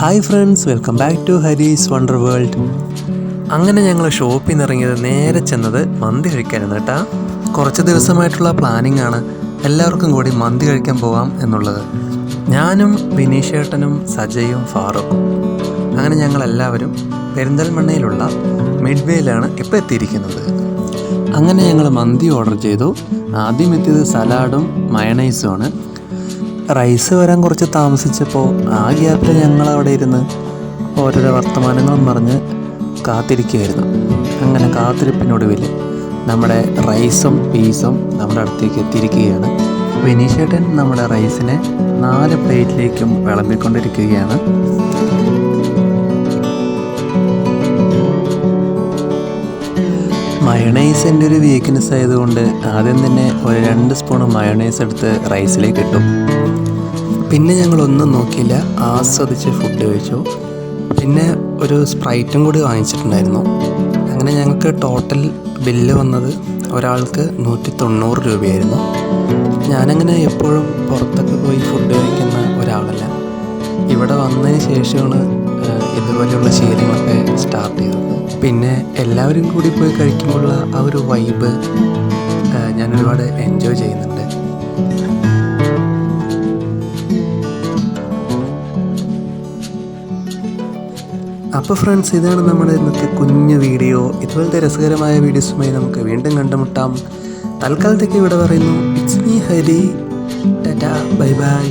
Hi friends welcome back to Hari's wonder world അങ്ങനെ ഞങ്ങൾ ഷോപ്പിൽ നിന്ന് ഇറങ്ങിയത് നേരെ ചെന്നത് മന്തി കഴിക്കാനാണ് കേട്ടാ കുറച്ച് ദിവസമായിട്ടുള്ള പ്ലാനിങ് ആണ് എല്ലാവർക്കും കൂടി മന്തി കഴിക്കാൻ പോകാം എന്നുള്ളത്. ഞാനും വിനീഷേട്ടനും സജയും ഫാറൂഖും. അങ്ങനെ ഞങ്ങൾ എല്ലാവരും പെരിന്തൽമണ്ണയിലുള്ള മിഡ്വേയിലാണ് ഇപ്പോൾ എത്തിയിരിക്കുന്നത്. അങ്ങനെ ഞങ്ങൾ മന്തി ഓർഡർ ചെയ്തു. ആദ്യം എത്തിയത് സലാഡും മയണൈസുമാണ് റൈസ് വരാൻ കുറച്ച് താമസിച്ചപ്പോൾ ആ ഗ്യാപ്പിൽ ഞങ്ങൾ അവിടെ ഇരുന്ന് ഓരോരോ വർത്തമാനങ്ങളും പറഞ്ഞ് കാത്തിരിക്കുകയായിരുന്നു അങ്ങനെ കാത്തിരിപ്പിനൊടുവിൽ നമ്മുടെ റൈസും പീസും നമ്മുടെ അടുത്തേക്ക് എത്തിയിരിക്കുകയാണ്. വിനീഷേട്ടൻ നമ്മുടെ റൈസിനെ നാല് പ്ലേറ്റിലേക്കും വിളമ്പിക്കൊണ്ടിരിക്കുകയാണ്. മയണൈസിന്റെ ഒരു വീക്ക്നെസ് ആയതുകൊണ്ട് ആദ്യം തന്നെ ഒരു രണ്ട് സ്പൂൺ മയണൈസ് എടുത്ത് റൈസിലേക്ക് ഇട്ടു. പിന്നെ ഞങ്ങൾ ഒന്നും നോക്കിയില്ല. ആസ്വദിച്ച് ഫുഡ് കഴിച്ചു. പിന്നെ ഒരു സ്പ്രൈറ്റും കൂടി വാങ്ങിച്ചിട്ടുണ്ടായിരുന്നു. അങ്ങനെ ഞങ്ങൾക്ക് ടോട്ടൽ ബില്ല് വന്നത് ഒരാൾക്ക് നൂറ്റി തൊണ്ണൂറ് രൂപയായിരുന്നു. ഞാനങ്ങനെ എപ്പോഴും പുറത്തൊക്കെ പോയി ഫുഡ് കഴിക്കുന്ന ഒരാളല്ല. ഇവിടെ വന്നതിന് ശേഷമാണ് ഇതുപോലെയുള്ള ശീലങ്ങളൊക്കെ സ്റ്റാർട്ട് ചെയ്തത്. പിന്നെ എല്ലാവരും കൂടി പോയി കഴിക്കുമ്പോഴുള്ള ആ ഒരു വൈബ് ഞാൻ ഒരുപാട് എൻജോയ് ചെയ്യുന്നുണ്ട്. അപ്പോൾ ഫ്രണ്ട്സ് ഇതാണ് നമ്മുടെ ഇന്നത്തെ കുഞ്ഞു വീഡിയോ ഇതുപോലത്തെ രസകരമായ വീഡിയോസുമായി നമുക്ക് വീണ്ടും കണ്ടുമുട്ടാം. തൽക്കാലത്തേക്ക് ഇവിടെ പറയുന്നു it's me Hari tata bye bye